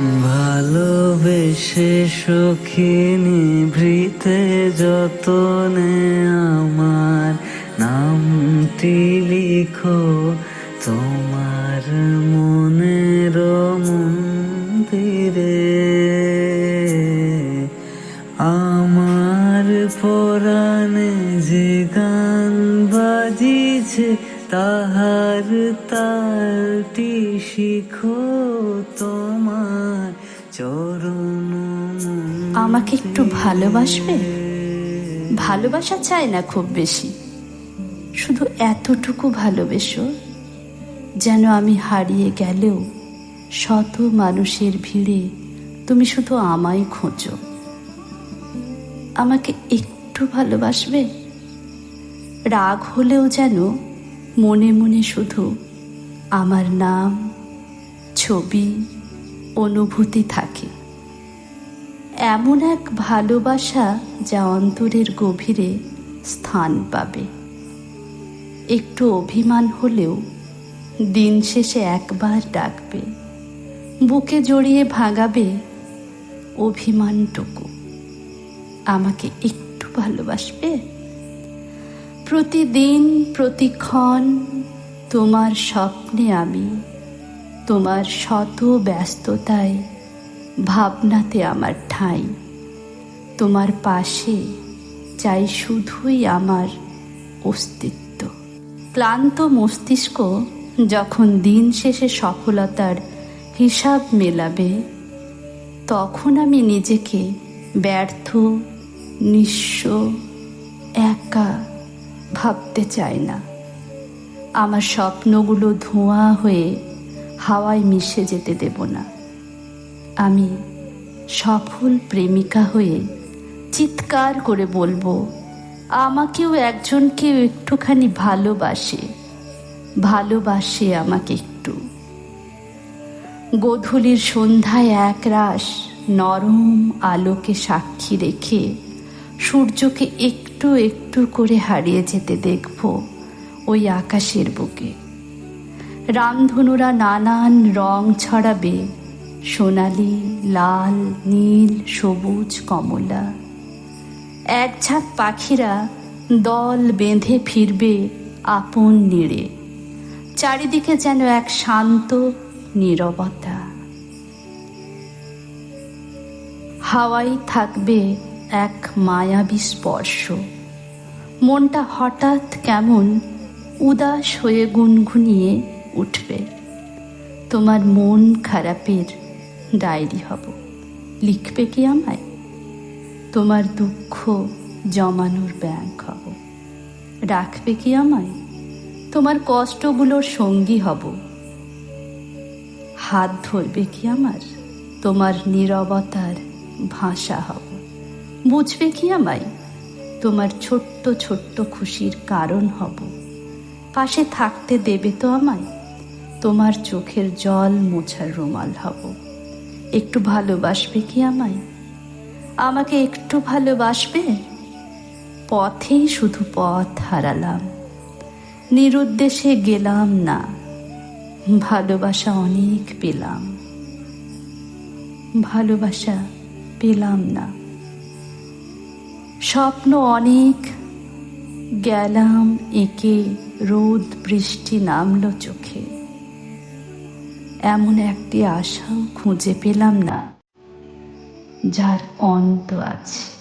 ভালোবেসে সখিনী ভৃতে যতনে আমার নামটি লিখো, তোমার মনের মন্দিরে। আমার পরাণে যে গান বাজিছে তাহার তালটি শিখো তোমার চরণ আমাকে একটু ভালোবাসবে? ভালোবাসা চাই না খুব বেশি। শুধু এতটুকু ভালোবেসো, যেন আমি হারিয়ে গেলেও শত মানুষের ভিড়ে তুমি শুধু আমায় খোঁজো। আমাকে একটু ভালোবাসবে? রাগ হলেও যেন মনে মনে শুধু আমার নাম, ছবি, অনুভূতি থাকে। এমন এক ভালোবাসা যা অন্তরের গভীরে স্থান পাবে। একটু অভিমান হলেও দিন শেষে একবার ডাকবে, বুকে জড়িয়ে ভাগাবে অভিমানটুকু। আমাকে একটু ভালোবাসবে? প্রতিদিন, প্রতিক্ষণ তোমার স্বপ্নে আমি, তোমার শত ব্যস্ততায় ভাবনাতে আমার ঠাঁই। তোমার পাশে চাই শুধুই আমার অস্তিত্ব। ক্লান্ত মস্তিষ্ক যখন দিন শেষে সফলতার হিসাব মেলাবে, তখন আমি নিজেকে ব্যর্থ, নিঃস্ব, একা ভাবতে চাই না। আমার স্বপ্নগুলো ধোঁয়া হয়ে হাওয়ায় মিশে যেতে দেব না। আমি সফল প্রেমিকা হয়ে চিৎকার করে বলব, আমাকেও একজন কেউ একটুখানি ভালোবাসে ভালোবাসে আমাকে একটু। গোধূলির সন্ধ্যায় একরাশ নরম আলোকে সাক্ষী রেখে সূর্যকে একটু একটু একটু করে হারিয়ে যেতে দেখব ওই আকাশের বুকে। রামধনুরা নানান রং ছড়াবে, সোনালি, লাল, নীল, সবুজ, কমলা। এক ঝাঁক পাখিরা দল বেঁধে ফিরবে আপন নিড়ে। চারিদিকে যেন এক শান্ত নীরবতা। হাওয়াই থাকবে এক মায়াবী স্পর্শ। মনটা হঠাৎ কেমন উদাস হয়ে গুনগুনিয়ে উঠবে। তোমার মন খারাপের ডায়েরি হব। লিখবে কি আমায়? তোমার দুঃখ জমানোর ব্যাংক হব। রাখবে কি আমায়? তোমার কষ্টগুলোর সঙ্গী হব। হাত ধরবে কি আমার? তোমার নীরবতার ভাষা হব। বুঝবে কি আমায়? তোমার ছোট্ট ছোট্ট খুশির কারণ হব। পাশে থাকতে দেবে তো আমায়? তোমার চোখের জল মোছার রুমাল হব। একটু ভালোবাসবে কি আমায়? আমাকে একটু ভালোবাসবে? পথেই শুধু পথ হারালাম। নিরুদ্দেশে গেলাম না। ভালোবাসা অনেক পেলাম। ভালোবাসা পেলাম না। স্বপ্ন অনেক। গেলাম একে, রোদ বৃষ্টি নামলো চোখে। এমন একটি আশাও খুঁজে পেলাম না, যার অন্ত আছে।